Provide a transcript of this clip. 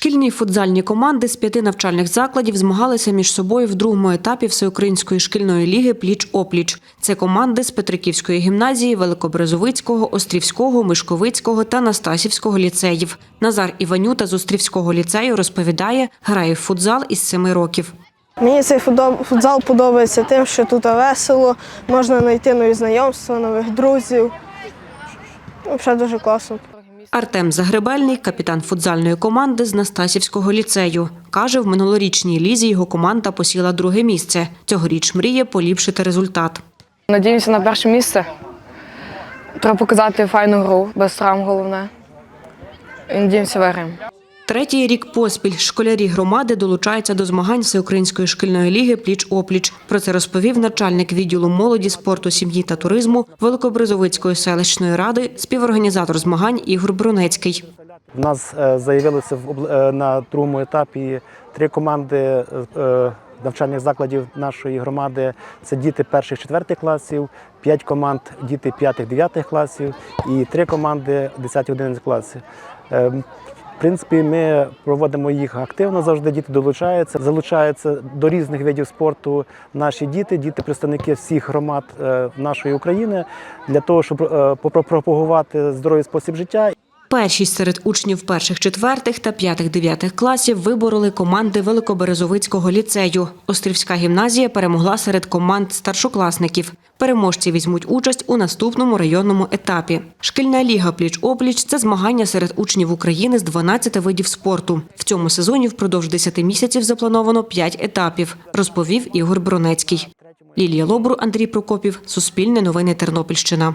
Шкільні футзальні команди з п'яти навчальних закладів змагалися між собою в другому етапі всеукраїнської шкільної ліги Пліч-опліч. Це команди з Петриківської гімназії, Великобрезовицького, Острівського, Мишковицького та Настасівського ліцеїв. Назар Іванюта з Острівського ліцею розповідає, грає в футзал із семи років. Мені цей футзал подобається тим, що тут весело, можна знайти нові знайомства, нових друзів. Взагалі дуже класно. Артем Загребельний, капітан футзальної команди з Настасівського ліцею. Каже, в минулорічній лізі його команда посіла друге місце. Цьогоріч мріє поліпшити результат. Надіємося на перше місце. Треба показати файну гру, без травм головне. І надіємося, виграємо. Третій рік поспіль школярі громади долучаються до змагань Всеукраїнської шкільної ліги Пліч-опліч. Про це розповів начальник відділу молоді, спорту, сім'ї та туризму Великобризовицької селищної ради, співорганізатор змагань Ігор Брунецький. В нас е, заявилися е, на другому етапі три команди е, навчальних закладів нашої громади. Це діти перших четвертих класів, п'ять команд діти п'ятих дев'ятих класів і три команди 10-11 класів. Е, принципі, ми проводимо їх активно завжди. Діти долучаються, залучаються до різних видів спорту. Наші діти, діти, представники всіх громад е, нашої України для того, щоб пропагувати попропагувати здоровий спосіб життя Першість серед учнів перших четвертих та п'ятих дев'ятих класів вибороли команди Великоберезовицького ліцею. Острівська гімназія перемогла серед команд старшокласників. Переможці візьмуть участь у наступному районному етапі. Шкільна ліга пліч-опліч це змагання серед учнів України з 12 видів спорту. В цьому сезоні впродовж 10 місяців заплановано 5 етапів, розповів Ігор Бронецький. Лілія Лобру, Андрій Прокопів, Суспільне новини Тернопільщина.